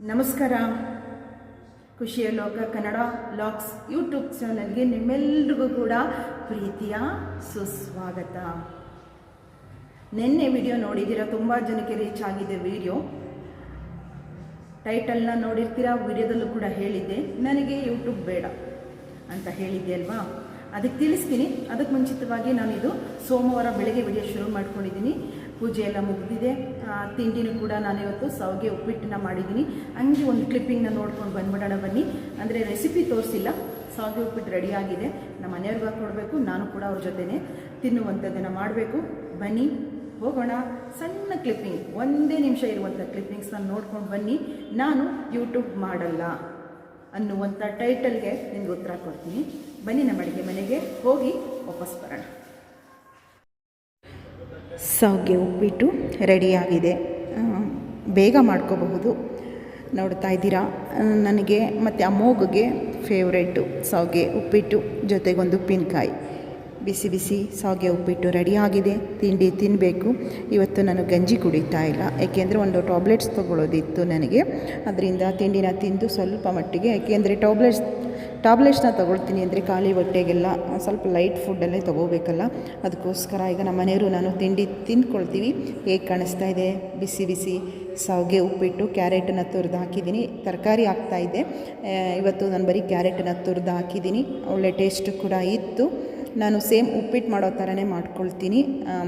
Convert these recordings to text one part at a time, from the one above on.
ನಮಸ್ಕಾರ. ಖುಷಿಯ ಲೋಕ ಕನ್ನಡ ಲಾಕ್ಸ್ ಯೂಟ್ಯೂಬ್ ಚಾನಲ್ಗೆ ನಿಮ್ಮೆಲ್ರಿಗೂ ಕೂಡ ಪ್ರೀತಿಯ ಸುಸ್ವಾಗತ. ನಿನ್ನೆ ವಿಡಿಯೋ ನೋಡಿದ್ದೀರಾ? ತುಂಬ ಜನಕ್ಕೆ ರೀಚ್ ಆಗಿದೆ ವಿಡಿಯೋ. ಟೈಟಲ್ನ ನೋಡಿರ್ತೀರಾ? ವಿಡಿಯೋದಲ್ಲೂ ಕೂಡ ಹೇಳಿದ್ದೆ. ನನಗೆ ಯೂಟ್ಯೂಬ್ ಬೇಡ ಅಂತ ಹೇಳಿದ್ದೆ ಅಲ್ವಾ? ಅದಕ್ಕೆ ತಿಳಿಸ್ತೀನಿ. ಅದಕ್ಕೆ ಮುಂಚಿತವಾಗಿ ನಾನಿದು ಸೋಮವಾರ ಬೆಳಗ್ಗೆ ವಿಡಿಯೋ ಶುರು ಮಾಡ್ಕೊಂಡಿದ್ದೀನಿ. ಪೂಜೆ ಎಲ್ಲ ಮುಗಿದಿದೆ. ತಿಂಡಿನೂ ಕೂಡ ನಾನು ಇವತ್ತು ಸಾವಿಗೆ ಉಪ್ಪಿಟ್ಟನ್ನ ಮಾಡಿದ್ದೀನಿ. ಹಂಗೆ ಒಂದು ಕ್ಲಿಪ್ಪಿಂಗ್ನ ನೋಡ್ಕೊಂಡು ಬಂದ್ಬಿಡೋಣ ಬನ್ನಿ. ಅಂದರೆ ರೆಸಿಪಿ ತೋರಿಸಿಲ್ಲ. ಸಾವಿಗೆ ಉಪ್ಪಿಟ್ಟು ರೆಡಿ ಆಗಿದೆ. ನಮ್ಮ ಮನೆಯವ್ರಿಗೆ ಕೊಡಬೇಕು, ನಾನು ಕೂಡ ಅವ್ರ ಜೊತೆನೇ ತಿನ್ನುವಂಥದ್ದನ್ನು ಮಾಡಬೇಕು. ಬನ್ನಿ, ಹೋಗೋಣ. ಸಣ್ಣ ಕ್ಲಿಪ್ಪಿಂಗ್ ಒಂದೇ ನಿಮಿಷ ಇರುವಂಥ ಕ್ಲಿಪ್ಪಿಂಗ್ಸ್ನ ನೋಡ್ಕೊಂಡು ಬನ್ನಿ. ನಾನು ಯೂಟ್ಯೂಬ್ ಮಾಡಲ್ಲ ಅನ್ನುವಂಥ ಟೈಟಲ್ಗೆ ನಿಮ್ಗೆ ಉತ್ತರ ಕೊಡ್ತೀನಿ. ಬನ್ನಿ ನಮ್ಮ ಅಡುಗೆ ಮನೆಗೆ, ಹೋಗಿ ವಾಪಸ್ ಬರೋಣ. ಸಾವಿಗೆ ಉಪ್ಪಿಟ್ಟು ರೆಡಿಯಾಗಿದೆ. ಬೇಗ ಮಾಡ್ಕೋಬಹುದು. ನೋಡ್ತಾ ಇದ್ದೀರಾ? ನನಗೆ ಮತ್ತು ಅಮ್ಮೋಗಿಗೆ ಫೇವ್ರೇಟು ಸೌಗೆ ಉಪ್ಪಿಟ್ಟು ಜೊತೆಗೊಂದು ಉಪ್ಪಿನಕಾಯಿ. ಬಿಸಿ ಬಿಸಿ ಸೌಗೆ ಉಪ್ಪಿಟ್ಟು ರೆಡಿಯಾಗಿದೆ. ತಿಂಡಿ ತಿನ್ನಬೇಕು ಇವತ್ತು ನಾನು ಗಂಜಿ ಕುಡಿತಾ ಇಲ್ಲ. ಏಕೆಂದರೆ ಒಂದು ಟಾಬ್ಲೆಟ್ಸ್ ತೊಗೊಳ್ಳೋದಿತ್ತು ನನಗೆ. ಅದರಿಂದ ತಿಂಡಿನ ತಿಂದು ಸ್ವಲ್ಪ ಮಟ್ಟಿಗೆ, ಏಕೆಂದರೆ ಟಾಬ್ಲೆಟ್ಸ್ ಟಾಬ್ಲೆಟ್ಸ್ನ ತೊಗೊಳ್ತೀನಿ ಅಂದರೆ ಖಾಲಿ ಹೊಟ್ಟೆಗೆಲ್ಲ ಸ್ವಲ್ಪ ಲೈಟ್ ಫುಡ್ಡಲ್ಲೇ ತೊಗೋಬೇಕಲ್ಲ. ಅದಕ್ಕೋಸ್ಕರ ಈಗ ನಮ್ಮ ಮನೆಯವರು ನಾನು ತಿಂಡಿ ತಿಂದ್ಕೊಳ್ತೀವಿ. ಹೇಗೆ ಕಾಣಿಸ್ತಾ ಇದೆ? ಬಿಸಿ ಬಿಸಿ ಸಾವಿಗೆ ಉಪ್ಪಿಟ್ಟು, ಕ್ಯಾರೆಟನ್ನು ತುರಿದು ಹಾಕಿದ್ದೀನಿ. ತರಕಾರಿ ಹಾಕ್ತಾಯಿದ್ದೆ ಇವತ್ತು ನಾನು ಬರೀ ಕ್ಯಾರೆಟನ್ನು ತುರಿದು ಹಾಕಿದ್ದೀನಿ. ಒಳ್ಳೆ ಟೇಸ್ಟ್ ಕೂಡ ಇತ್ತು. ನಾನು ಸೇಮ್ ಉಪ್ಪಿಟ್ಟು ಮಾಡೋ ಥರನೇ ಮಾಡ್ಕೊಳ್ತೀನಿ.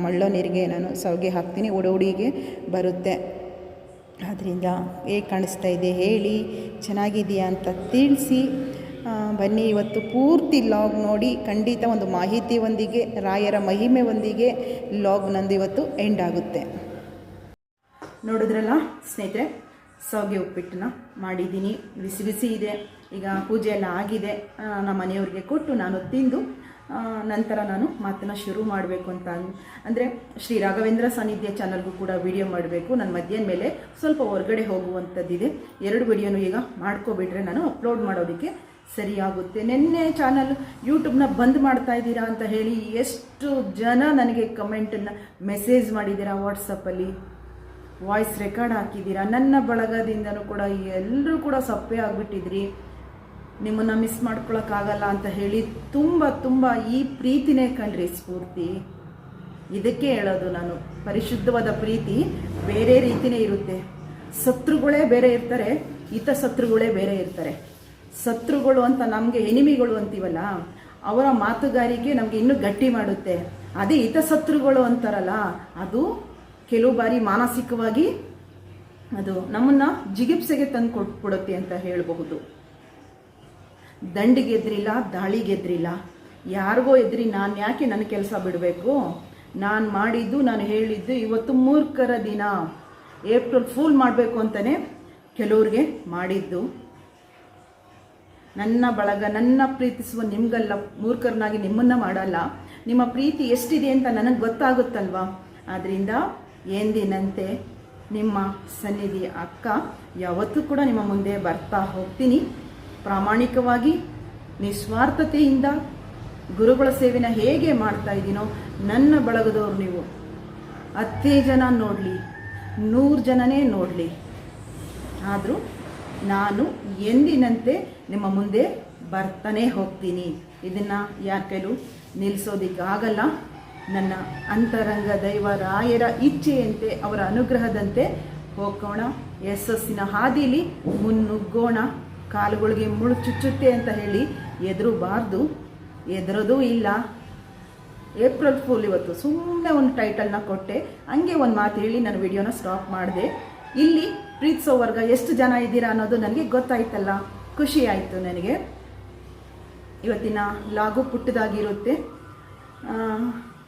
ಮಳ್ಳೋ ನೀರಿಗೆ ನಾನು ಸೌಗೆ ಹಾಕ್ತೀನಿ. ಉಡೋಡಿಗೆ ಬರುತ್ತೆ. ಆದ್ದರಿಂದ ಹೇಗೆ ಕಾಣಿಸ್ತಾ ಇದೆ ಹೇಳಿ, ಚೆನ್ನಾಗಿದೆಯಾ ಅಂತ ತಿಳಿಸಿ. ಬನ್ನಿ, ಇವತ್ತು ಪೂರ್ತಿ ಲಾಗ್ ನೋಡಿ, ಖಂಡಿತ ಒಂದು ಮಾಹಿತಿಯೊಂದಿಗೆ ರಾಯರ ಮಹಿಮೆ ಒಂದಿಗೆ ಲಾಗ್ ನಂದು ಇವತ್ತು ಎಂಡ್ ಆಗುತ್ತೆ. ನೋಡಿದ್ರಲ್ಲ ಸ್ನೇಹಿತರೆ, ಸೋಗೆ ಉಪ್ಪಿಟ್ಟನ್ನ ಮಾಡಿದ್ದೀನಿ. ಬಿಸಿ ಬಿಸಿ ಇದೆ. ಈಗ ಪೂಜೆ ಎಲ್ಲ ಆಗಿದೆ. ನಮ್ಮ ಮನೆಯವ್ರಿಗೆ ಕೊಟ್ಟು ನಾನು ತಿಂದು ನಂತರ ನಾನು ಮಾತನ್ನು ಶುರು ಮಾಡಬೇಕು ಅಂತ ಅಂದರೆ ಶ್ರೀ ರಾಘವೇಂದ್ರ ಸಾನ್ನಿಧ್ಯ ಚಾನಲ್ಗೂ ಕೂಡ ವಿಡಿಯೋ ಮಾಡಬೇಕು. ನನ್ನ ಮಧ್ಯಾಹ್ನ ಮೇಲೆ ಸ್ವಲ್ಪ ಹೊರಗಡೆ ಹೋಗುವಂಥದ್ದಿದೆ. ಎರಡು ವಿಡಿಯೋನು ಈಗ ಮಾಡ್ಕೊಬಿಟ್ರೆ ನಾನು ಅಪ್ಲೋಡ್ ಮಾಡೋದಕ್ಕೆ ಸರಿಯಾಗುತ್ತೆ. ನಿನ್ನೆ ಚಾನಲ್ ಯೂಟ್ಯೂಬ್ನ ಬಂದ್ ಮಾಡ್ತಾ ಇದ್ದೀರಾ ಅಂತ ಹೇಳಿ ಎಷ್ಟು ಜನ ನನಗೆ ಕಮೆಂಟನ್ನು ಮೆಸೇಜ್ ಮಾಡಿದ್ದೀರಾ ವಾಟ್ಸಪ್ಪಲ್ಲಿ ವಾಯ್ಸ್ ರೆಕಾರ್ಡ್ ಹಾಕಿದ್ದೀರಾ? ನನ್ನ ಬಳಗದಿಂದನೂ ಕೂಡ ಎಲ್ಲರೂ ಕೂಡ ಸಪ್ಪೆ ಆಗಿಬಿಟ್ಟಿದ್ರಿ. ನಿಮ್ಮನ್ನು ಮಿಸ್ ಮಾಡ್ಕೊಳಕ್ಕಾಗಲ್ಲ ಅಂತ ಹೇಳಿ ತುಂಬ ತುಂಬ ಈ ಪ್ರೀತಿನೇ ಕಣ್ರಿ ಸ್ಫೂರ್ತಿ. ಇದಕ್ಕೆ ಹೇಳೋದು ನಾನು. ಪರಿಶುದ್ಧವಾದ ಪ್ರೀತಿ ಬೇರೆ ರೀತಿನೇ ಇರುತ್ತೆ. ಶತ್ರುಗಳೇ ಬೇರೆ ಇರ್ತಾರೆ, ಹಿತ ಶತ್ರುಗಳೇ ಬೇರೆ ಇರ್ತಾರೆ. ಶತ್ರುಗಳು ಅಂತ ನಮಗೆ ಎನಿಮಿಗಳು ಅಂತೀವಲ್ಲ, ಅವರ ಮಾತುಗಾರಿಕೆ ನಮಗೆ ಇನ್ನೂ ಗಟ್ಟಿ ಮಾಡುತ್ತೆ. ಅದೇ ಹಿತಶತ್ರುಗಳು ಅಂತಾರಲ್ಲ, ಅದು ಕೆಲವು ಬಾರಿ ಮಾನಸಿಕವಾಗಿ ಅದು ನಮ್ಮನ್ನ ಜಿಗಿಪ್ಸೆಗೆ ತಂದು ಕೊಟ್ಬಿಡುತ್ತೆ ಅಂತ ಹೇಳಬಹುದು. ದಂಡಿಗೆ ದಾಳಿಗೆದ್ರಿಲ್ಲ ಯಾರಿಗೋ ಎದ್ರಿ, ನಾನು ಯಾಕೆ ನನ್ನ ಕೆಲಸ ಬಿಡಬೇಕು? ನಾನು ಮಾಡಿದ್ದು, ನಾನು ಹೇಳಿದ್ದು ಇವತ್ತು ಮೂರ್ಖರ ದಿನ. ಏಪ್ರಿಲ್ ಫೂಲ್ ಮಾಡಬೇಕು ಅಂತಲೇ ಕೆಲವ್ರಿಗೆ ಮಾಡಿದ್ದು. ನನ್ನ ಬಳಗ, ನನ್ನ ಪ್ರೀತಿಸುವ ನಿಮ್ಗಲ್ಲ, ಮೂರ್ಖರನ್ನಾಗಿ ನಿಮ್ಮನ್ನ ಮಾಡಲ್ಲ. ನಿಮ್ಮ ಪ್ರೀತಿ ಎಷ್ಟಿದೆ ಅಂತ ನನಗೆ ಗೊತ್ತಾಗುತ್ತಲ್ವಾ? ಆದ್ದರಿಂದ ಎಂದಿನಂತೆ ನಿಮ್ಮ ಸನ್ನಿಧಿ ಅಕ್ಕ ಯಾವತ್ತೂ ಕೂಡ ನಿಮ್ಮ ಮುಂದೆ ಬರ್ತಾ ಹೋಗ್ತೀನಿ. ಪ್ರಾಮಾಣಿಕವಾಗಿ, ನಿಸ್ವಾರ್ಥತೆಯಿಂದ ಗುರುಗಳ ಸೇವೆನ ಹೇಗೆ ಮಾಡ್ತಾ ಇದ್ದೀನೋ, ನನ್ನ ಬಳಗದವ್ರು ನೀವು. ಹತ್ತೇ ಜನ ನೋಡಲಿ, ನೂರು ಜನನೇ ನೋಡಲಿ. ಆದರೂ ನಾನು ಎಂದಿನಂತೆ ನಿಮ್ಮ ಮುಂದೆ ಬರ್ತಾನೆ ಹೋಗ್ತೀನಿ. ಇದನ್ನು ಯಾರ ಕೈಲೂ ನಿಲ್ಲಿಸೋದಿಕ್ಕಾಗಲ್ಲ ನನ್ನ ಅಂತರಂಗ ದೈವ ರಾಯರ ಇಚ್ಛೆಯಂತೆ ಅವರ ಅನುಗ್ರಹದಂತೆ ಹೋಗೋಣ. ಯಶಸ್ಸಿನ ಹಾದಿಲಿ ಮುನ್ನುಗ್ಗೋಣ. ಕಾಲುಗಳಿಗೆ ಮುಳು ಚುಚ್ಚುತ್ತೆ ಅಂತ ಹೇಳಿ ಎದುರುಬಾರ್ದು. ಎದುರೋದೂ ಇಲ್ಲ. ಏಪ್ರಿಲ್ ಫುಲ್ ಇವತ್ತು. ಸುಮ್ಮನೆ ಒಂದು ಟೈಟಲ್ನ ಕೊಟ್ಟೆ. ಹಂಗೆ ಒಂದು ಮಾತು ಹೇಳಿ ನಾನು ವಿಡಿಯೋನ ಸ್ಟಾಪ್ ಮಾಡಿದೆ. ಇಲ್ಲಿ ಪ್ರೀತಿಸೋ ವರ್ಗ, ಎಷ್ಟು ಜನ ಇದ್ದೀರಾ ಅನ್ನೋದು ನನಗೆ ಗೊತ್ತಾಯ್ತಲ್ಲ. ಖುಷಿ ಆಯಿತು ನನಗೆ. ಇವತ್ತಿನ ಲಾಗು ಪುಟ್ಟದಾಗಿರುತ್ತೆ.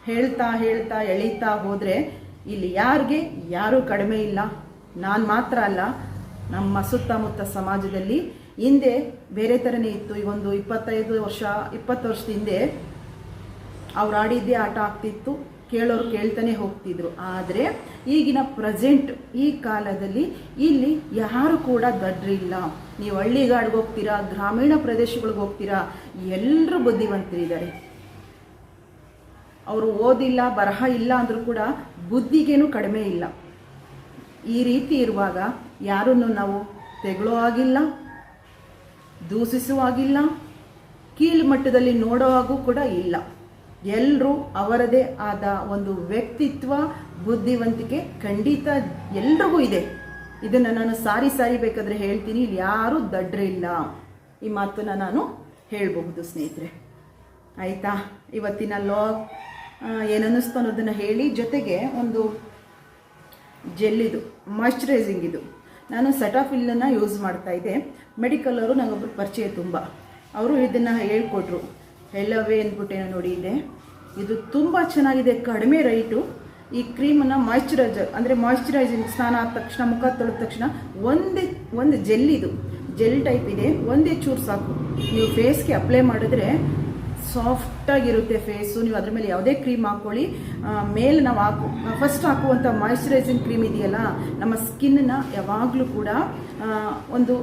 ಹೇಳ್ತಾ ಹೇಳ್ತಾ ಎಳೀತಾ ಹೋದರೆ ಇಲ್ಲಿ ಯಾರಿಗೆ ಯಾರೂ ಕಡಿಮೆ ಇಲ್ಲ. ನಾನು ಮಾತ್ರ ಅಲ್ಲ, ನಮ್ಮ ಸುತ್ತಮುತ್ತ ಸಮಾಜದಲ್ಲಿ ಹಿಂದೆ ಬೇರೆ ಥರನೇ ಇತ್ತು. ಈ ಒಂದು ಇಪ್ಪತ್ತೈದು ವರ್ಷ, ಇಪ್ಪತ್ತು ವರ್ಷದ ಹಿಂದೆ ಅವ್ರು ಆಡಿದ್ದೇ ಆಟ ಆಗ್ತಿತ್ತು. ಕೇಳೋರು ಕೇಳ್ತಾನೆ ಹೋಗ್ತಿದ್ರು. ಆದರೆ ಈಗಿನ ಪ್ರೆಸೆಂಟ್ ಈ ಕಾಲದಲ್ಲಿ ಇಲ್ಲಿ ಯಾರು ಕೂಡ ದಡ್ರಿಲ್ಲ ನೀವು ಹಳ್ಳಿಗಾಡ್ಗೆ ಹೋಗ್ತೀರಾ, ಗ್ರಾಮೀಣ ಪ್ರದೇಶಗಳಿಗೆ ಹೋಗ್ತೀರಾ ಎಲ್ಲರೂ ಬುದ್ಧಿವಂತರಿದ್ದಾರೆ. ಅವರು ಓದಿಲ್ಲ, ಬರಹ ಇಲ್ಲ ಅಂದರೂ ಕೂಡ ಬುದ್ಧಿಗೇನು ಕಡಿಮೆ ಇಲ್ಲ. ಈ ರೀತಿ ಇರುವಾಗ ಯಾರನ್ನು ನಾವು ತೆಗಳೋ ಆಗಿಲ್ಲ ದೂಷಿಸುವಾಗಿಲ್ಲ ಕೀಳು ಮಟ್ಟದಲ್ಲಿ ನೋಡೋ ಹಾಗೂ ಕೂಡ ಇಲ್ಲ. ಎಲ್ಲರೂ ಅವರದೇ ಆದ ಒಂದು ವ್ಯಕ್ತಿತ್ವ, ಬುದ್ಧಿವಂತಿಕೆ ಖಂಡಿತ ಎಲ್ರಿಗೂ ಇದೆ. ಇದನ್ನು ನಾನು ಸಾರಿ ಸಾರಿ ಬೇಕಾದರೆ ಹೇಳ್ತೀನಿ. ಇಲ್ಲಿ ಯಾರೂ ದಡ್ರಿಲ್ಲ ಈ ಮಾತನ್ನು ನಾನು ಹೇಳಬಹುದು ಸ್ನೇಹಿತರೆ. ಆಯಿತಾ? ಇವತ್ತಿನ ಲಾಗ್ ಏನನ್ನಿಸ್ತು ಅನ್ನೋದನ್ನು ಹೇಳಿ, ಜೊತೆಗೆ ಒಂದು ಜೆಲ್ಲಿದು ಮಾಯ್ಶ್ಚರೈಸಿಂಗ್ ಇದು. ನಾನು ಸೆಟಾಫಿಲ್ಲನ್ನು ಯೂಸ್ ಮಾಡ್ತಾ ಇದ್ದೆ. ಮೆಡಿಕಲ್ ಅವರು ನನಗೊಬ್ರು ಪರಿಚಯ ತುಂಬ. ಅವರು ಇದನ್ನು ಹೇಳ್ಕೊಟ್ರು. ಎಲ್ಲವೇ ನೋಡಿ ಇದೆ. ಇದು ತುಂಬ ಚೆನ್ನಾಗಿದೆ, ಕಡಿಮೆ ರೈಟು ಈ ಕ್ರೀಮನ್ನು ಮಾಯ್ಶ್ಚರೈಸರ್ ಅಂದರೆ ಮಾಯ್ಶ್ಚರೈಸಿಂಗ್ ಸ್ನಾನ ಆದ ತಕ್ಷಣ, ಮುಖ ತೊಳೆದ ತಕ್ಷಣ ಒಂದೇ, ಒಂದು ಜೆಲ್ ಇದು. ಜೆಲ್ ಟೈಪ್ ಇದೆ, ಒಂದೇ ಚೂರು ಸಾಕು. ನೀವು ಫೇಸ್ಗೆ ಅಪ್ಲೈ ಮಾಡಿದ್ರೆ ಸಾಫ್ಟಾಗಿರುತ್ತೆ ಫೇಸು ನೀವು ಅದ್ರ ಮೇಲೆ ಯಾವುದೇ ಕ್ರೀಮ್ ಹಾಕ್ಕೊಳ್ಳಿ ಮೇಲೆ ನಾವು ಹಾಕು ಫಸ್ಟ್ ಹಾಕುವಂಥ ಮಾಯ್ಶ್ಚರೈಸಿಂಗ್ ಕ್ರೀಮ್ ಇದೆಯಲ್ಲ, ನಮ್ಮ ಸ್ಕಿನ್ನ ಯಾವಾಗಲೂ ಕೂಡ ಒಂದು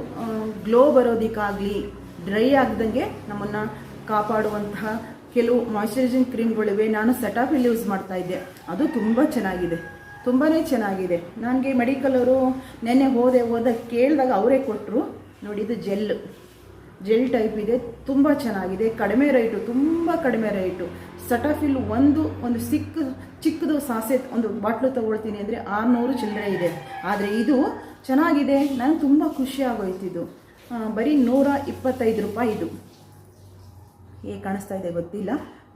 ಗ್ಲೋ ಬರೋದಕ್ಕಾಗಲಿ ಡ್ರೈ ಆಗದಂಗೆ ನಮ್ಮನ್ನು ಕಾಪಾಡುವಂತಹ ಕೆಲವು ಮಾಯಶ್ಚರೈಸಿಂಗ್ ಕ್ರೀಮ್ಗಳಿವೆ ನಾನು ಸೆಟಾಫಿಲ್ ಯೂಸ್ ಮಾಡ್ತಾ ಇದ್ದೆ. ಅದು ತುಂಬ ಚೆನ್ನಾಗಿದೆ. ತುಂಬಾ ಚೆನ್ನಾಗಿದೆ. ನನಗೆ ಮೆಡಿಕಲ್ ಅವರು ನೆನ್ನೆ ಹೋದೆ ಹೋದ ಕೇಳಿದಾಗ ಅವರೇ ಕೊಟ್ಟರು ನೋಡಿ, ಇದು ಜೆಲ್ ಜೆಲ್ ಟೈಪ್ ಇದೆ. ತುಂಬ ಚೆನ್ನಾಗಿದೆ. ಕಡಿಮೆ ರೇಟು ತುಂಬ ಕಡಿಮೆ ರೇಟು ಸಟಾಫಿಲ್ ಒಂದು ಒಂದು ಸಿಕ್ಕ, ಚಿಕ್ಕದು ಸಾಸೆ ಒಂದು ಬಾಟ್ಲು ತಗೊಳ್ತೀನಿ ಅಂದರೆ ಆರುನೂರು ಚಿಲ್ಲರೆ ಇದೆ. ಆದರೆ ಇದು ಚೆನ್ನಾಗಿದೆ. ನನಗೆ ತುಂಬ ಖುಷಿ ಬರೀ ನೂರ ಇಪ್ಪತ್ತೈದು ರೂಪಾಯಿ ಇದು. ಹೇಗೆ ಕಾಣಿಸ್ತಾ ಇದೆ ಗೊತ್ತಿಲ್ಲ.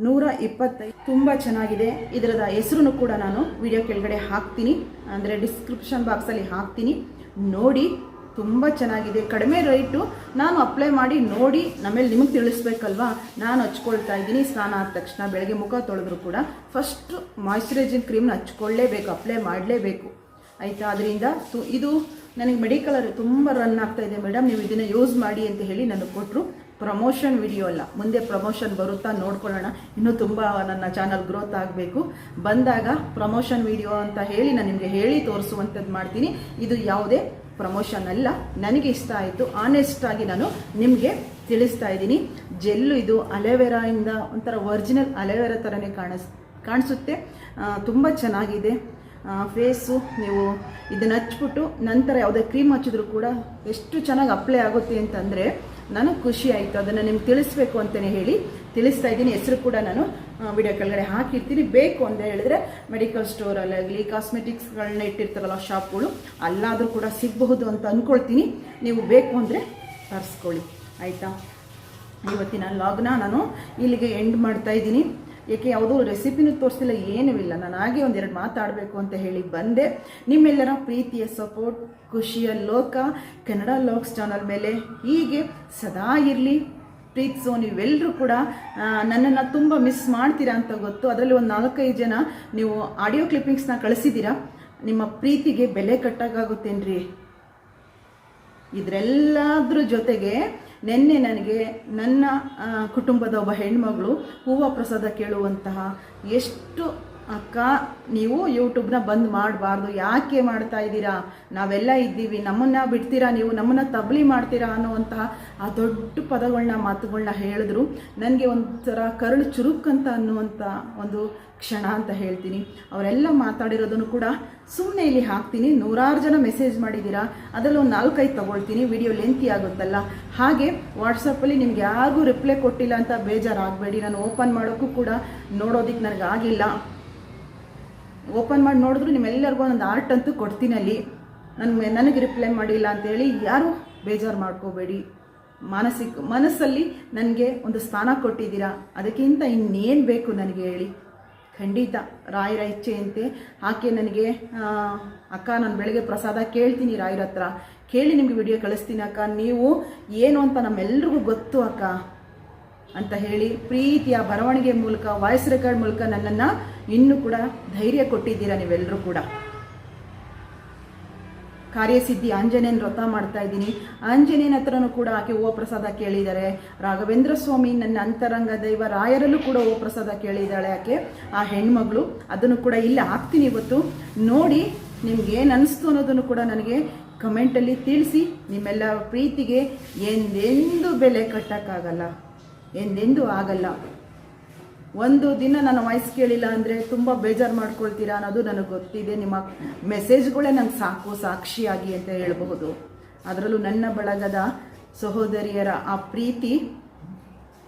ನೂರ ಇಪ್ಪತ್ತೈದು ತುಂಬ ಚೆನ್ನಾಗಿದೆ. ಇದರದ ಹೆಸರು ಕೂಡ ನಾನು ವಿಡಿಯೋ ಕೆಳಗಡೆ ಹಾಕ್ತೀನಿ. ಅಂದರೆ ಡಿಸ್ಕ್ರಿಪ್ಷನ್ ಬಾಕ್ಸಲ್ಲಿ ಹಾಕ್ತೀನಿ. ನೋಡಿ, ತುಂಬ ಚೆನ್ನಾಗಿದೆ. ಕಡಿಮೆ ರೇಟು ನಾನು ಅಪ್ಲೈ ಮಾಡಿ ನೋಡಿ, ನಮೇಲೆ ನಿಮಗೆ ತಿಳಿಸ್ಬೇಕಲ್ವಾ? ನಾನು ಹಚ್ಕೊಳ್ತಾ ಇದ್ದೀನಿ. ಸ್ನಾನ ಆದ ತಕ್ಷಣ ಬೆಳಗ್ಗೆ ಮುಖ ತೊಳೆದ್ರು ಕೂಡ ಫಸ್ಟ್ ಮಾಯ್ಶ್ಚರೈಸಿಂಗ್ ಕ್ರೀಮ್ನ ಹಚ್ಕೊಳ್ಳೇಬೇಕು ಅಪ್ಲೈ ಮಾಡಲೇಬೇಕು. ಆಯಿತಾ? ಅದರಿಂದ ಇದು ನನಗೆ ಮೆಡಿಕಲಲ್ಲಿ ತುಂಬ ರನ್ ಆಗ್ತಾ ಇದೆ. ಮೇಡಮ್ ನೀವು ಇದನ್ನು ಯೂಸ್ ಮಾಡಿ ಅಂತ ಹೇಳಿ ನನಗೆ ಕೊಟ್ಟರು ಪ್ರಮೋಷನ್ ವಿಡಿಯೋ ಅಲ್ಲ, ಮುಂದೆ ಪ್ರಮೋಷನ್ ಬರುತ್ತಾ ನೋಡ್ಕೊಳ್ಳೋಣ. ಇನ್ನೂ ತುಂಬ ನನ್ನ ಚಾನಲ್ ಗ್ರೋತ್ ಆಗಬೇಕು. ಬಂದಾಗ ಪ್ರಮೋಷನ್ ವಿಡಿಯೋ ಅಂತ ಹೇಳಿ ನಾನು ನಿಮಗೆ ಹೇಳಿ ತೋರಿಸುವಂಥದ್ದು ಮಾಡ್ತೀನಿ. ಇದು ಯಾವುದೇ ಪ್ರಮೋಷನ್ ಅಲ್ಲ. ನನಗೆ ಇಷ್ಟ ಆಯಿತು. ಆನೆಸ್ಟ್ ಆಗಿ ನಾನು ನಿಮಗೆ ತಿಳಿಸ್ತಾ ಇದ್ದೀನಿ. ಜೆಲ್ಲು ಇದು ಅಲೆವೆರಾಯಿಂದ ಒಂಥರ ಒರಿಜಿನಲ್ ಅಲೆವೆರಾ ಥರನೇ ಕಾಣಿಸ್, ಕಾಣಿಸುತ್ತೆ. ತುಂಬ ಚೆನ್ನಾಗಿದೆ. ಫೇಸು ನೀವು ಇದನ್ನು ಹಚ್ಬಿಟ್ಟು ನಂತರ ಯಾವುದೇ ಕ್ರೀಮ್ ಹಚ್ಚಿದ್ರು ಕೂಡ ಎಷ್ಟು ಚೆನ್ನಾಗಿ ಅಪ್ಲೈ ಆಗುತ್ತೆ ಅಂತಂದರೆ ನನಗೆ ಖುಷಿ ಆಯಿತು. ಅದನ್ನು ನಿಮ್ಗೆ ತಿಳಿಸ್ಬೇಕು ಅಂತಲೇ ಹೇಳಿ. ತಿಳಿಸ್ತಾ ಇದ್ದೀನಿ. ಹೆಸರು ಕೂಡ ನಾನು ವಿಡಿಯೋ ಕೆಳಗಡೆ ಹಾಕಿರ್ತೀನಿ. ಬೇಕು ಅಂತ ಹೇಳಿದ್ರೆ ಮೆಡಿಕಲ್ ಸ್ಟೋರಲ್ಲಾಗಲಿ ಕಾಸ್ಮೆಟಿಕ್ಸ್ಗಳನ್ನ ಇಟ್ಟಿರ್ತಾರಲ್ಲ ಶಾಪ್ಗಳು ಅಲ್ಲಾದರೂ ಕೂಡ ಸಿಗಬಹುದು ಅಂತ ಅಂದ್ಕೊಳ್ತೀನಿ ನೀವು ಬೇಕು ಅಂದರೆ ತರಿಸ್ಕೊಳ್ಳಿ. ಆಯಿತಾ? ಇವತ್ತಿನ ಲಾಗ್ನ ನಾನು ಇಲ್ಲಿಗೆ ಎಂಡ್ ಮಾಡ್ತಾ ಇದ್ದೀನಿ. ಏಕೆ, ಯಾವುದೋ ರೆಸಿಪಿನೂ ತೋರಿಸಿಲ್ಲ, ಏನೂ ಇಲ್ಲ. ನಾನು ಹಾಗೆ ಒಂದೆರಡು ಮಾತಾಡಬೇಕು ಅಂತ ಹೇಳಿ ಬಂದೆ. ನಿಮ್ಮೆಲ್ಲರ ಪ್ರೀತಿಯ ಸಪೋರ್ಟ್ ಖುಷಿಯ ಲೋಕ, ಕನ್ನಡ ಲಾಕ್ಸ್ ಚಾನಲ್ ಮೇಲೆ ಹೀಗೆ ಸದಾ ಇರಲಿ. ಪ್ರೀತಿಸೋ ನೀವೆಲ್ಲರೂ ಕೂಡ ನನ್ನನ್ನು ತುಂಬ ಮಿಸ್ ಮಾಡ್ತೀರಾ ಅಂತ ಗೊತ್ತು. ಅದರಲ್ಲಿ ಒಂದು ನಾಲ್ಕೈದು ಜನ ನೀವು ಆಡಿಯೋ ಕ್ಲಿಪ್ಪಿಂಗ್ಸ್ನ ಕಳಿಸಿದ್ದೀರಾ. ನಿಮ್ಮ ಪ್ರೀತಿಗೆ ಬೆಲೆ ಕಟ್ಟೋಕ್ಕಾಗುತ್ತೇನ್ರಿ ಇದರೆಲ್ಲದ್ರ ಜೊತೆಗೆ ನಿನ್ನೆ ನನಗೆ ನನ್ನ ಕುಟುಂಬದ ಒಬ್ಬ ಹೆಣ್ಮಗಳು ಹೂವು ಪ್ರಸಾದ ಕೇಳುವಂತಹ ಎಷ್ಟು ಅಕ್ಕ, ನೀವು ಯೂಟ್ಯೂಬ್ನ ಬಂದ್ ಮಾಡಬಾರ್ದು. ಯಾಕೆ ಮಾಡ್ತಾ ಇದ್ದೀರಾ? ನಾವೆಲ್ಲ ಇದ್ದೀವಿ. ನಮ್ಮನ್ನ ಬಿಡ್ತೀರಾ ನೀವು? ನಮ್ಮನ್ನ ತಬ್ಲಿ ಮಾಡ್ತೀರಾ ಅನ್ನುವಂತಹ ಆ ದೊಡ್ಡ ಪದಗಳನ್ನ ಮಾತುಗಳನ್ನ ಹೇಳಿದ್ರು. ನನಗೆ ಒಂಥರ ಕರಳು ಚುರುಕಂತ ಅನ್ನುವಂಥ ಒಂದು ಕ್ಷಣ ಅಂತ ಹೇಳ್ತೀನಿ. ಅವರೆಲ್ಲ ಮಾತಾಡಿರೋದನ್ನು ಕೂಡ ಸುಮ್ಮನೆ ಇಲ್ಲಿ ಹಾಕ್ತೀನಿ. ನೂರಾರು ಜನ ಮೆಸೇಜ್ ಮಾಡಿದ್ದೀರಾ? ಅದರಲ್ಲಿ ನಾಲ್ಕೈದು ತೊಗೊಳ್ತೀನಿ. ವಿಡಿಯೋ ಲೆಂತಿ ಆಗುತ್ತಲ್ಲ? ಹಾಗೆ ವಾಟ್ಸಪ್ಪಲ್ಲಿ ನಿಮ್ಗೆ ಯಾರಿಗೂ ರಿಪ್ಲೈ ಕೊಟ್ಟಿಲ್ಲ ಅಂತ ಬೇಜಾರಾಗಬೇಡಿ. ನಾನು ಓಪನ್ ಮಾಡೋಕ್ಕೂ ಕೂಡ ನೋಡೋದಕ್ಕೆ ನನಗೆ ಆಗಿಲ್ಲ ಓಪನ್ ಮಾಡಿ ನೋಡಿದ್ರು ನಿಮ್ಮೆಲ್ಲರಿಗೂ ಒಂದು ಆರ್ಟ್ ಅಂತೂ ಕೊಡ್ತೀನಿ ಅಲ್ಲಿ. ನನಗೆ ನನಗೆ ರಿಪ್ಲೈ ಮಾಡಿಲ್ಲ ಅಂತೇಳಿ ಯಾರು ಬೇಜಾರು ಮಾಡ್ಕೋಬೇಡಿ. ಮಾನಸಿಕ ಮನಸ್ಸಲ್ಲಿ ನನಗೆ ಒಂದು ಸ್ಥಾನ ಕೊಟ್ಟಿದ್ದೀರಾ. ಅದಕ್ಕಿಂತ ಇನ್ನೇನು ಬೇಕು ನನಗೆ ಹೇಳಿ. ಖಂಡಿತ ರಾಯರ ಇಚ್ಛೆಯಂತೆ ಆಕೆ ನನಗೆ ಅಕ್ಕ ನಾನು ಬೆಳಗ್ಗೆ ಪ್ರಸಾದ ಕೇಳ್ತೀನಿ ರಾಯರ ಹತ್ರ ಕೇಳಿ ನಿಮಗೆ ವಿಡಿಯೋ ಕಳಿಸ್ತೀನಿ ಅಕ್ಕ. ನೀವು ಏನು ಅಂತ ನಮ್ಮೆಲ್ರಿಗೂ ಗೊತ್ತು ಅಕ್ಕ. ಅಂತ ಹೇಳಿ ಪ್ರೀತಿಯ ಬರವಣಿಗೆ ಮೂಲಕ ವಾಯ್ಸ್ ರೆಕಾರ್ಡ್ ಮೂಲಕ ನನ್ನನ್ನು ಇನ್ನೂ ಕೂಡ ಧೈರ್ಯ ಕೊಟ್ಟಿದ್ದೀರಾ ನೀವೆಲ್ಲರೂ ಕೂಡ. ಕಾರ್ಯಸಿದ್ಧಿ ಆಂಜನೇಯನ ವ್ರತ ಮಾಡ್ತಾ ಇದ್ದೀನಿ. ಆಂಜನೇಯನ ಹತ್ರನೂ ಕೂಡ ಆಕೆ ಓ ಪ್ರಸಾದ ಕೇಳಿದ್ದಾರೆ. ರಾಘವೇಂದ್ರ ಸ್ವಾಮಿ ನನ್ನ ಅಂತರಂಗ ದೈವ ರಾಯರಲ್ಲೂ ಕೂಡ ಓ ಪ್ರಸಾದ ಕೇಳಿದ್ದಾಳೆ ಆಕೆ. ಆ ಹೆಣ್ಮಗಳು, ಅದನ್ನು ಕೂಡ ಇಲ್ಲಿ ಹಾಕ್ತೀನಿ ಇವತ್ತು. ನೋಡಿ ನಿಮ್ಗೆ ಏನು ಅನಿಸ್ತು ಅನ್ನೋದನ್ನು ಕೂಡ ನನಗೆ ಕಮೆಂಟಲ್ಲಿ ತಿಳಿಸಿ. ನಿಮ್ಮೆಲ್ಲ ಪ್ರೀತಿಗೆ ಎಂದೆಂದೂ ಬೆಲೆ ಕಟ್ಟೋಕ್ಕಾಗಲ್ಲ. ಎಂದೆಂದೂ ಆಗಲ್ಲ. ಒಂದು ದಿನ ನನ್ನ ವಾಯ್ಸ್ ಕೇಳಿಲ್ಲ ಅಂದರೆ ತುಂಬ ಬೇಜಾರು ಮಾಡ್ಕೊಳ್ತೀರಾ ಅನ್ನೋದು ನನಗೆ ಗೊತ್ತಿದೆ. ನಿಮ್ಮ ಮೆಸೇಜ್ಗಳೇ ನಂಗೆ ಸಾಕು, ಸಾಕ್ಷಿಯಾಗಿ ಅಂತ ಹೇಳಬಹುದು. ಅದರಲ್ಲೂ ನನ್ನ ಬಳಗದ ಸಹೋದರಿಯರ ಆ ಪ್ರೀತಿ,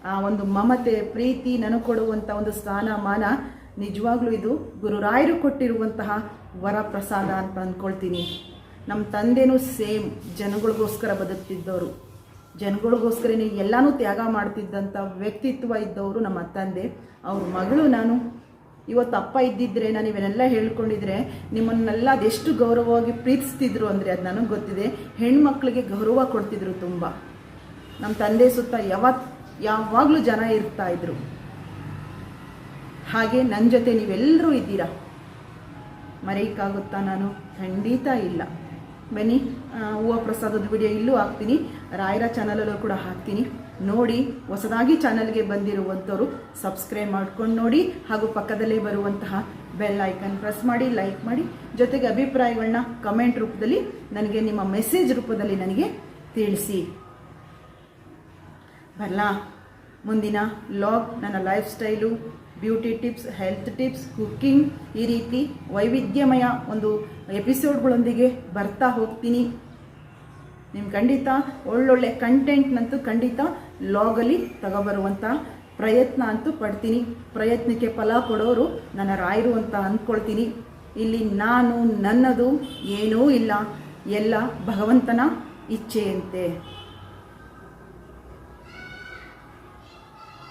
ಆ ಒಂದು ಮಮತೆ, ಪ್ರೀತಿ ನನಗೆ ಕೊಡುವಂಥ ಒಂದು ಸ್ಥಾನಮಾನ ನಿಜವಾಗ್ಲೂ ಇದು. ಗುರುರಾಯರು ಕೊಟ್ಟಿರುವಂತಹ ವರ ಪ್ರಸಾದ ಅಂತ ಅಂದ್ಕೊಳ್ತೀನಿ. ನಮ್ಮ ತಂದೆನೂ ಸೇಮ್, ಜನಗಳಿಗೋಸ್ಕರ ಬದುಕ್ತಿದ್ದವರು. ಜನಗಳಿಗೋಸ್ಕರನೇ ಎಲ್ಲನೂ ತ್ಯಾಗ ಮಾಡ್ತಿದ್ದಂಥ ವ್ಯಕ್ತಿತ್ವ ಇದ್ದವರು ನಮ್ಮ ತಂದೆ, ಅವ್ರ ಮಗಳು ನಾನು. ಇವತ್ತು ಅಪ್ಪ ಇದ್ದಿದ್ರೆ, ನಾನು ಇವನ್ನೆಲ್ಲ ಹೇಳ್ಕೊಂಡಿದ್ರೆ ನಿಮ್ಮನ್ನೆಲ್ಲ ಅದೆಷ್ಟು ಗೌರವವಾಗಿ ಪ್ರೀತಿಸ್ತಿದ್ರು ಅಂದರೆ ಅದು ನನಗೆ ಗೊತ್ತಿದೆ. ಹೆಣ್ಮಕ್ಳಿಗೆ ಗೌರವ ಕೊಡ್ತಿದ್ರು ತುಂಬ. ನಮ್ಮ ತಂದೆ ಸುತ್ತ ಯಾವತ್, ಯಾವಾಗಲೂ ಜನ ಇರ್ತಾ ಇದ್ರು. ಹಾಗೆ ನನ್ನ ಜೊತೆ ನೀವೆಲ್ಲರೂ ಇದ್ದೀರಾ? ಮರೆಯಕ್ಕಾಗುತ್ತಾ ನಾನು? ಖಂಡಿತ ಇಲ್ಲ. ಬನ್ನಿ. ಹೂವು ಪ್ರಸಾದದ ವಿಡಿಯೋ ಇಲ್ಲೂ ಹಾಕ್ತೀನಿ. ರಾಯರ ಚಾನಲಲ್ಲೂ ಕೂಡ ಹಾಕ್ತೀನಿ. ನೋಡಿ, ಹೊಸದಾಗಿ ಚಾನಲ್ಗೆ ಬಂದಿರುವಂಥವರು ಸಬ್ಸ್ಕ್ರೈಬ್ ಮಾಡ್ಕೊಂಡು ನೋಡಿ. ಹಾಗೂ ಪಕ್ಕದಲ್ಲೇ ಬರುವಂತಹ ಬೆಲ್ ಐಕನ್ ಪ್ರೆಸ್ ಮಾಡಿ ಲೈಕ್ ಮಾಡಿ. ಜೊತೆಗೆ ಅಭಿಪ್ರಾಯಗಳನ್ನ ಕಮೆಂಟ್ ರೂಪದಲ್ಲಿ ನನಗೆ ನಿಮ್ಮ ಮೆಸೇಜ್ ರೂಪದಲ್ಲಿ ನನಗೆ ತಿಳಿಸಿ. ಬರಲಾ? ಮುಂದಿನ ಲಾಗ್ ನನ್ನ lifestyle beauty tips, health tips, cooking ಈ ರೀತಿ ವೈವಿಧ್ಯಮಯ ಒಂದು ಎಪಿಸೋಡ್ಗಳೊಂದಿಗೆ ಬರ್ತಾ ಹೋಗ್ತೀನಿ. ನಿಮ್ಮ ಖಂಡಿತ ಒಳ್ಳೊಳ್ಳೆ ಕಂಟೆಂಟ್ನಂತೂ ಖಂಡಿತ ಲಾಗಲ್ಲಿ ತಗೊಬರುವಂಥ ಪ್ರಯತ್ನ ಅಂತೂ ಪಡ್ತೀನಿ. ಪ್ರಯತ್ನಕ್ಕೆ ಫಲ ಕೊಡೋರು ನನ್ನ ರಾಯರು ಅಂತ ಅಂದ್ಕೊಳ್ತೀನಿ ಇಲ್ಲಿ ನಾನು ನನ್ನದು ಏನೂ ಇಲ್ಲ. ಎಲ್ಲ ಭಗವಂತನ ಇಚ್ಛೆಯಂತೆ.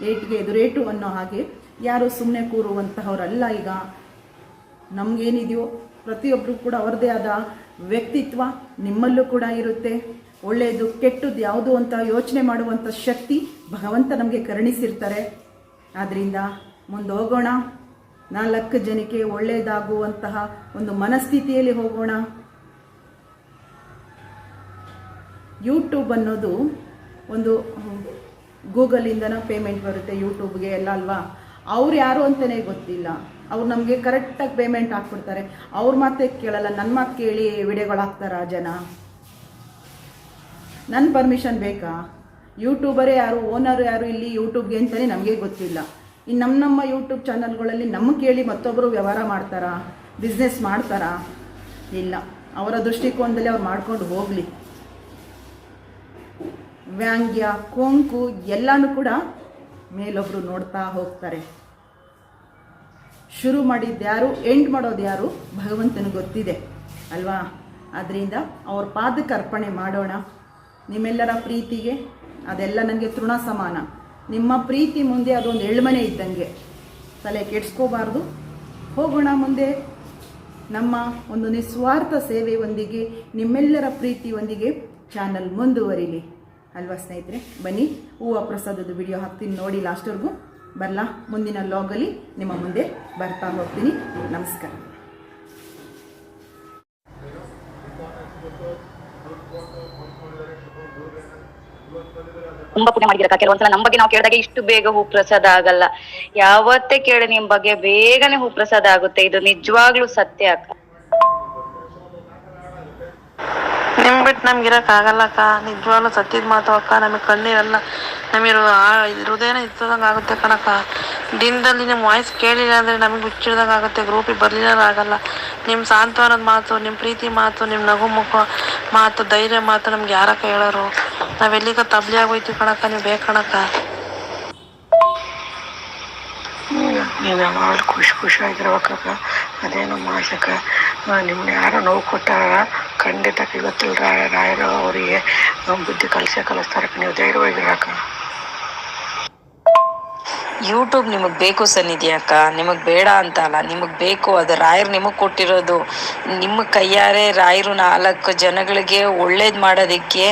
ಏಟಿಗೆ ಎದುರೇಟು ಅನ್ನೋ ಹಾಗೆ ಯಾರು ಸುಮ್ಮನೆ ಕೂರುವಂತಹವರಲ್ಲ ಈಗ. ನಮಗೇನಿದೆಯೋ ಪ್ರತಿಯೊಬ್ಬರು ಕೂಡ ಅವರದೇ ಆದ ವ್ಯಕ್ತಿತ್ವ ನಿಮ್ಮಲ್ಲೂ ಕೂಡ ಇರುತ್ತೆ. ಒಳ್ಳೆಯದು ಕೆಟ್ಟದ್ದು ಯಾವುದು ಅಂತ ಯೋಚನೆ ಮಾಡುವಂಥ ಶಕ್ತಿ ಭಗವಂತ ನಮಗೆ ಕರುಣಿಸಿರ್ತಾರೆ. ಆದ್ದರಿಂದ ಮುಂದೆ ಹೋಗೋಣ ನಾಲ್ಕು ಜನಕ್ಕೆ ಒಳ್ಳೆಯದಾಗುವಂತಹ ಒಂದು ಮನಸ್ಥಿತಿಯಲ್ಲಿ ಹೋಗೋಣ. ಯೂಟ್ಯೂಬ್ ಅನ್ನೋದು ಒಂದು ಗೂಗಲಿಂದನೂ ಪೇಮೆಂಟ್ ಬರುತ್ತೆ ಯೂಟ್ಯೂಬ್ಗೆ ಎಲ್ಲ ಅಲ್ವಾ? ಅವ್ರು ಯಾರು ಅಂತಲೇ ಗೊತ್ತಿಲ್ಲ. ಅವ್ರು ನಮಗೆ ಕರೆಕ್ಟಾಗಿ ಪೇಮೆಂಟ್ ಹಾಕ್ಬಿಡ್ತಾರೆ ಅವ್ರ ಮಾತೇ ಕೇಳಲ್ಲ ನನ್ನ ಮಾತು ಕೇಳಿ ವಿಡಿಯೋಗಳು ಹಾಕ್ತಾರ ಜನ? ನನ್ನ ಪರ್ಮಿಷನ್ ಬೇಕಾ? ಯೂಟ್ಯೂಬರೇ ಯಾರು ಓನರ್ ಯಾರು ಇಲ್ಲಿ ಯೂಟ್ಯೂಬ್ಗೆ ಅಂತಲೇ ನಮಗೆ ಗೊತ್ತಿಲ್ಲ. ಇನ್ನು ನಮ್ಮ ನಮ್ಮ ಯೂಟ್ಯೂಬ್ ಚಾನಲ್ಗಳಲ್ಲಿ ನಮ್ಮ ಕೇಳಿ ಮತ್ತೊಬ್ಬರು ವ್ಯವಹಾರ ಮಾಡ್ತಾರಾ? ಬಿಸ್ನೆಸ್ ಮಾಡ್ತಾರಾ? ಇಲ್ಲ. ಅವರ ದೃಷ್ಟಿಕೋನದಲ್ಲಿ ಅವ್ರು ಮಾಡ್ಕೊಂಡು ಹೋಗಲಿ. ವ್ಯಾಂಗ್ಯ, ಕೊಂಕು ಎಲ್ಲನೂ ಕೂಡ ಮೇಲೊಬ್ಬರು ನೋಡ್ತಾ ಹೋಗ್ತಾರೆ. ಶುರು ಮಾಡಿದ್ಯಾರು ಎಂಡ್ ಮಾಡೋದು ಯಾರು? ಭಗವಂತನಿಗೆ ಗೊತ್ತಿದೆ, ಅಲ್ವಾ? ಅದರಿಂದ ಅವ್ರ ಪಾದಕ್ಕೆ ಅರ್ಪಣೆ ಮಾಡೋಣ. ನಿಮ್ಮೆಲ್ಲರ ಪ್ರೀತಿಗೆ, ಅದೆಲ್ಲ ನನಗೆ ತೃಣ ಸಮಾನ. ನಿಮ್ಮ ಪ್ರೀತಿ ಮುಂದೆ ಅದೊಂದು ಎಳ್ಮನೆ ಇದ್ದಂಗೆ. ತಲೆ ಕೆಡ್ಸ್ಕೋಬಾರ್ದು. ಹೋಗೋಣ ಮುಂದೆ. ನಮ್ಮ ಒಂದು ನಿಸ್ವಾರ್ಥ ಸೇವೆಯೊಂದಿಗೆ, ನಿಮ್ಮೆಲ್ಲರ ಪ್ರೀತಿಯೊಂದಿಗೆ ಚಾನಲ್ ಮುಂದುವರಿಲಿ. ಅಲ್ವಾ ಸ್ನೇಹಿತರೆ? ಬನ್ನಿ, ಹೂವು ಪ್ರಸಾದದ ವಿಡಿಯೋ ಹಾಕ್ತೀನಿ ನೋಡಿ ಲಾಸ್ಟ್ವರೆಗೂ ಬರಲಾ? ಮುಂದಿನ ಲಾಗಲ್ಲಿ ನಿಮ್ಮ ಮುಂದೆ ಬರ್ತಾ ಹೋಗ್ತೀನಿ. ನಮಸ್ಕಾರ. ತುಂಬಾ ಪುಣ್ಯ ಮಾಡಿದಿರಕ್ಕ ಕೆಲವೊಂದ್ಸಲ ನಮ್ಮ ಬಗ್ಗೆ ನಾವು ಕೇಳಿದಾಗ ಇಷ್ಟು ಬೇಗ ಹೂ ಪ್ರಸಾದ ಆಗಲ್ಲ. ಯಾವತ್ತೇ ಕೇಳಿ ನಿಮ್ ಬಗ್ಗೆ ಬೇಗನೆ ಹೂ ಪ್ರಸಾದ ಆಗುತ್ತೆ. ಇದು ನಿಜವಾಗ್ಲೂ ಸತ್ಯ ಅಕ್ಕ. ನಿಮ್ ಬಿಟ್ಟು ನಮ್ಗೆ ಆಗಲ್ಲಕ್ಕ ನಿಜವಾಗ್ಲೂ ಸತ್ತಿದ್ ಮಾತು ಅಕ್ಕ. ನಮಗೆ ಕಣ್ಣೀರಲ್ಲ. ನಮಗೆ ಹೃದಯನ ಇತ್ತದಂಗ ಆಗುತ್ತೆ ಕಣಕ್ಕ. ದಿನದಲ್ಲಿ ನಿಮ್ಮ ವಾಯ್ಸ್ ಕೇಳಿಲ್ಲ ಅಂದ್ರೆ ನಮಗೆ ಹುಚ್ಚಿಡ್ದಂಗ ಆಗುತ್ತೆ. ಗ್ರೂಪಿಗೆ ಬರ್ಲಿಲ್ಲ ಆಗಲ್ಲ. ನಿಮ್ಮ ಸಾಂತ್ವನದ ಮಾತು ನಿಮ್ಮ ಪ್ರೀತಿ ಮಾತು ನಿಮ್ಮ ನಗು ಮುಖ ಮಾತು, ಧೈರ್ಯ ಮಾತು ನಮ್ಗೆ ಯಾರಕ್ಕ ಹೇಳೋರು? ನಾವೆಲ್ಲಿಗ ತಬ್ಲಿ ಆಗೋಯ್ತು ಕಣಕ್ಕ. ನೀವು ಬೇಕಣಕ್ಕ ಕಣಕ್ಕ. ನೀವು ಯಾವಾಗಲೂ ಖುಷಿ ಖುಷಿಯಾಗಿರ್ಬೇಕಕ್ಕ. ಅದೇನು ಮಾಸಕ್ಕ. ನಿಮ್ಗೆ ಯಾರೋ ನೋವು ಕೊಟ್ಟಾರ ಖಂಡಿತ ಇವತ್ತಿಲ್ಲ ರಾಯ ರಾಯರು ಅವರಿಗೆ. ಬುದ್ಧಿ ಕಲಿಸೇ ಕಲಿಸ್ತಾರೆ ನೀವು ಧೈರ್ಯವಾಗಿರಕ್ಕ ಯೂಟ್ಯೂಬ್ ನಿಮಗೆ ಬೇಕು ಸನ್ನಿಧಿ ಅಕ್ಕ. ನಿಮಗೆ ಬೇಡ ಅಂತ ಅಲ್ಲ ನಿಮಗೆ ಬೇಕು ಅದು ರಾಯರು ನಿಮಗೆ ಕೊಟ್ಟಿರೋದು. ನಿಮ್ಮ ಕೈಯಾರೆ ರಾಯರು ನಾಲ್ಕು ಜನಗಳಿಗೆ ಒಳ್ಳೇದು ಮಾಡೋದಕ್ಕೆ,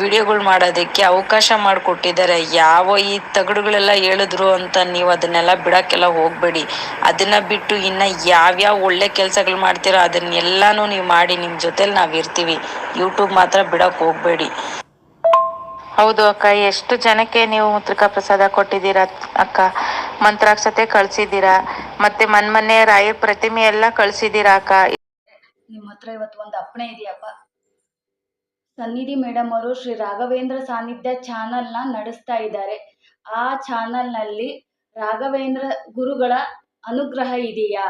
ವಿಡಿಯೋಗಳು ಮಾಡೋದಕ್ಕೆ ಅವಕಾಶ ಮಾಡಿಕೊಟ್ಟಿದ್ದಾರೆ. ಯಾವ ಈ ತಗಡುಗಳೆಲ್ಲ ಹೇಳಿದ್ರು ಅಂತ ನೀವು ಅದನ್ನೆಲ್ಲ ಬಿಡೋಕ್ಕೆಲ್ಲ ಹೋಗಬೇಡಿ. ಅದನ್ನು ಬಿಟ್ಟು ಇನ್ನು ಯಾವ್ಯಾವ ಒಳ್ಳೆ ಕೆಲಸಗಳು ಮಾಡ್ತೀರೋ ಅದನ್ನೆಲ್ಲನೂ ನೀವು ಮಾಡಿ. ನಿಮ್ಮ ಜೊತೇಲಿ ನಾವು ಇರ್ತೀವಿ. ಯೂಟ್ಯೂಬ್ ಮಾತ್ರ ಬಿಡೋಕ್ಕೆ ಹೋಗಬೇಡಿ. ಹೌದು ಅಕ್ಕ, ಎಷ್ಟು ಜನಕ್ಕೆ ನೀವು ಮುತ್ರಿಕಾ ಪ್ರಸಾದ ಕೊಟ್ಟಿದ್ದೀರಾ ಅಕ್ಕ? ಮಂತ್ರಾಕ್ಷತೆ ಕಳ್ಸಿದ್ದೀರಾ? ಮತ್ತೆ ಮನ್ಮನೆ ರಾಯರ್ ಪ್ರತಿಮೆ ಎಲ್ಲ ಕಳ್ಸಿದ್ದೀರಾ ಅಕ್ಕ? ನಿಮ್ಮ ಹತ್ರ ಇವತ್ತು ಒಂದು ಅಪ್ಪಣೆ ಇದೆಯಪ್ಪ. ಸನ್ನಿಧಿ ಮೇಡಮ್ ಅವರು ಶ್ರೀ ರಾಘವೇಂದ್ರ ಸಾನ್ನಿಧ್ಯ ಚಾನಲ್ನ ನಡೆಸ್ತಾ ಇದ್ದಾರೆ. ಆ ಚಾನಲ್ನಲ್ಲಿ ರಾಘವೇಂದ್ರ ಗುರುಗಳ ಅನುಗ್ರಹ ಇದೆಯಾ?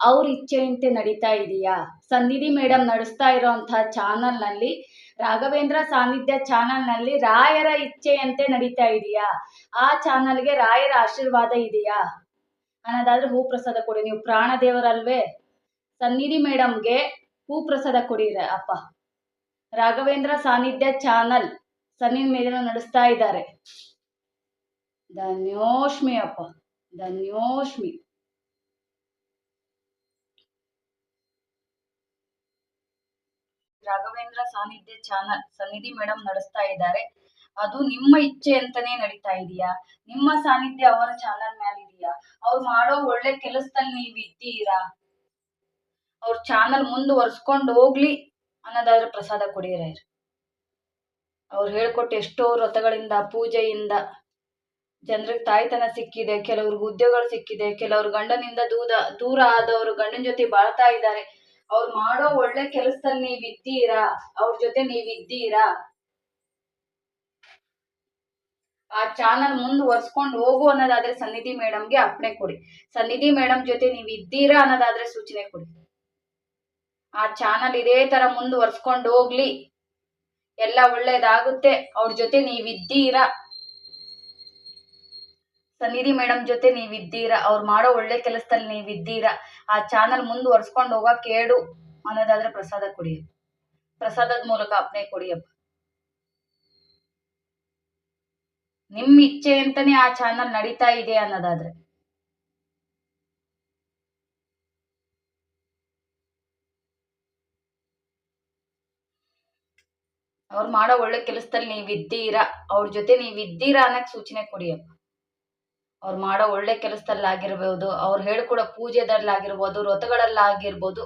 ಅವ್ರ ಇಚ್ಛೆಯಂತೆ ನಡೀತಾ ಇದೆಯಾ? ಸನ್ನಿಧಿ ಮೇಡಮ್ ನಡೆಸ್ತಾ ಇರೋಂಥ ಚಾನಲ್ನಲ್ಲಿ ರಾಘವೇಂದ್ರ ಸಾನ್ನಿಧ್ಯ ಚಾನಲ್ನಲ್ಲಿ ರಾಯರ ಇಚ್ಛೆಯಂತೆ ನಡೀತಾ ಇದೆಯಾ? ಆ ಚಾನಲ್ಗೆ ರಾಯರ ಆಶೀರ್ವಾದ ಇದೆಯಾ? ಅನ್ನೋದಾದ್ರೆ ಹೂ ಪ್ರಸಾದ ಕೊಡಿ. ನೀವು ಪ್ರಾಣದೇವರಲ್ವೇ ಸನ್ನಿಧಿ ಮೇಡಮ್ಗೆ ಹೂ ಪ್ರಸಾದ ಕೊಡಿ ಅಪ್ಪ. ರಾಘವೇಂದ್ರ ಸಾನ್ನಿಧ್ಯ ಚಾನಲ್ ಸನ್ನಿಧಿ ಮೇಡಮ್ ನಡೆಸ್ತಾ ಇದ್ದಾರೆ. ಧನ್ಯೋಷ್ಮಿ ಅಪ್ಪ. ಧನ್ಯೋಷ್ಮಿ. ರಾಘವೇಂದ್ರ ಸಾನಿಧ್ಯ ಚಾನಲ್ ಸನ್ನಿಧಿ ಮೇಡಮ್ ನಡೆಸ್ತಾ ಇದ್ದಾರೆ. ಅದು ನಿಮ್ಮ ಇಚ್ಛೆ ಅಂತಾನೆ ನಡೀತಾ ಇದೆಯಾ? ನಿಮ್ಮ ಸಾನ್ನಿಧ್ಯ ಅವರ ಚಾನಲ್ ಮ್ಯಾಲ ಇದೆಯಾ ಅವ್ರು ಮಾಡೋ ಒಳ್ಳೆ ಕೆಲಸದಲ್ಲಿ ನೀವು ಇದ್ದೀರಾ? ಅವ್ರ ಚಾನಲ್ ಮುಂದುವರ್ಸ್ಕೊಂಡು ಹೋಗ್ಲಿ ಅನ್ನೋದಾದ್ರೆ ಪ್ರಸಾದ ಕೊಡಿರ ಅವ್ರು ಹೇಳ್ಕೊಟ್ಟು ಎಷ್ಟೋ ವ್ರತಗಳಿಂದ, ಪೂಜೆಯಿಂದ ಜನರಿಗೆ ತಾಯ್ತನ ಸಿಕ್ಕಿದೆ, ಕೆಲವ್ರಿಗೆ ಉದ್ಯೋಗಗಳು ಸಿಕ್ಕಿದೆ, ಕೆಲವ್ರು ಗಂಡನಿಂದ ದೂರ ದೂರ ಆದವರು ಗಂಡನ ಜೊತೆ ಬಾಳ್ತಾ ಇದ್ದಾರೆ. ಅವ್ರು ಮಾಡೋ ಒಳ್ಳೆ ಕೆಲಸದಲ್ಲಿ ನೀವ್ ಇದ್ದೀರಾ ಅವ್ರ ಜೊತೆ ನೀವ್ ಇದ್ದೀರಾ ಆ ಚಾನಲ್ ಮುಂದುವರ್ಸ್ಕೊಂಡು ಹೋಗು ಅನ್ನೋದಾದ್ರೆ ಸನ್ನಿಧಿ ಮೇಡಮ್ಗೆ ಅಪ್ಪಣೆ ಕೊಡಿ. ಸನ್ನಿಧಿ ಮೇಡಮ್ ಜೊತೆ ನೀವ್ ಇದ್ದೀರಾ ಅನ್ನೋದಾದ್ರೆ ಸೂಚನೆ ಕೊಡಿ. ಆ ಚಾನಲ್ ಇದೇ ತರ ಮುಂದುವರ್ಸ್ಕೊಂಡು ಹೋಗ್ಲಿ. ಎಲ್ಲ ಒಳ್ಳೇದಾಗುತ್ತೆ. ಅವ್ರ ಜೊತೆ ನೀವ್ ಸನ್ನಿಧಿ ಮೇಡಮ್ ಜೊತೆ ನೀವ್ ಇದ್ದೀರಾ ಅವ್ರು ಮಾಡೋ ಒಳ್ಳೆ ಕೆಲಸದಲ್ಲಿ ನೀವ್ ಇದ್ದೀರಾ ಆ ಚಾನಲ್ ಮುಂದುವರ್ಸ್ಕೊಂಡು ಹೋಗಕ್ ಕೇಳು ಅನ್ನೋದಾದ್ರೆ ಪ್ರಸಾದ ಕೊಡಿ ಪ್ರಸಾದದ ಮೂಲಕ ಅಪ್ನೆ ಕೊಡಿ ಅಪ್ಪ. ನಿಮ್ ಇಚ್ಛೆ ಅಂತಾನೆ ಆ ಚಾನಲ್ ನಡೀತಾ ಇದೆ ಅನ್ನೋದಾದ್ರೆ. ಅವ್ರು ಮಾಡೋ ಒಳ್ಳೆ ಕೆಲಸದಲ್ಲಿ ನೀವ್ ಇದ್ದೀರಾ ಅವ್ರ ಜೊತೆ ನೀವ್ ಇದ್ದೀರಾ ಅನ್ನಕ್ ಸೂಚನೆ ಕೊಡಿ ಅಪ್ಪ. ಅವ್ರು ಮಾಡೋ ಒಳ್ಳೆ ಕೆಲಸದಲ್ಲಾಗಿರ್ಬೋದು, ಅವ್ರು ಹೇಳ್ಕೊಡೋ ಪೂಜೆದಲ್ಲಾಗಿರ್ಬೋದು, ವ್ರತಗಳಲ್ಲಾಗಿರ್ಬೋದು,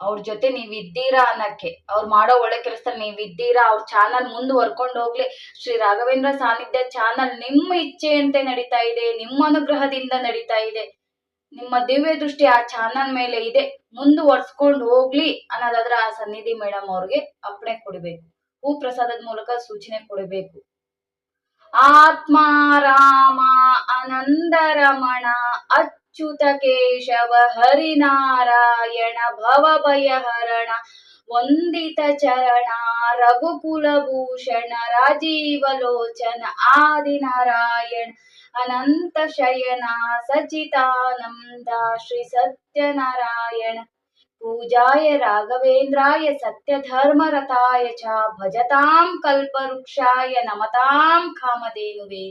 ಅವ್ರ ಜೊತೆ ನೀವ್ ಇದ್ದೀರಾ ಅನ್ನಕ್ಕೆ, ಅವ್ರು ಮಾಡೋ ಒಳ್ಳೆ ಕೆಲಸದಲ್ಲಿ ನೀವ್ ಇದ್ದೀರಾ ಅವ್ರ ಚಾನಲ್ ಮುಂದುವರ್ಕೊಂಡು ಹೋಗ್ಲಿ. ಶ್ರೀ ರಾಘವೇಂದ್ರ ಸಾನ್ನಿಧ್ಯ ಚಾನಲ್ ನಿಮ್ಮ ಇಚ್ಛೆಯಂತೆ ನಡೀತಾ ಇದೆ, ನಿಮ್ಮ ಅನುಗ್ರಹದಿಂದ ನಡೀತಾ ಇದೆ. ನಿಮ್ಮ ದಿವ್ಯ ದೃಷ್ಟಿ ಆ ಚಾನಲ್ ಮೇಲೆ ಇದೆ, ಮುಂದುವರ್ಸ್ಕೊಂಡು ಹೋಗ್ಲಿ ಅನ್ನೋದಾದ್ರೆ ಆ ಸನ್ನಿಧಿ ಮೇಡಮ್ ಅವ್ರಿಗೆ ಅಪ್ಪಣೆ ಕೊಡಬೇಕು. ಹೂ ಪ್ರಸಾದದ ಮೂಲಕ ಸೂಚನೆ ಕೊಡಬೇಕು. आत्मा रामा अनन्दरमण अच्युत केशव हरिनारायण भवभयहरण वन्दितचरण रघुकुलभूषण राजीवलोचन आदिनारायण अनन्तशयना सचितानन्दा श्रीसत्यनारायण पूजाय राघवेन्द्राय सत्यधर्मरताय च भजतां कल्पवृक्षाय नमतां कामधेनुवे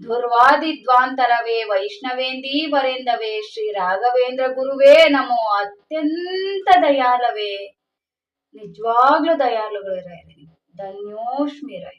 ದುರ್ವಾದಿದ್ವಾಂತರವೇ ವೈಷ್ಣವೇಂದೀವರೆಂದವೇ ಶ್ರೀ ರಾಘವೇಂದ್ರ ಗುರುವೇ ನಮೋ ಅತ್ಯಂತ ದಯಾಲವೇ ನಿಜವಾಗ್ಲೂ ದಯಾಳುಗಳು ಧನ್ಯೋಷ್ಮಿ ರೈ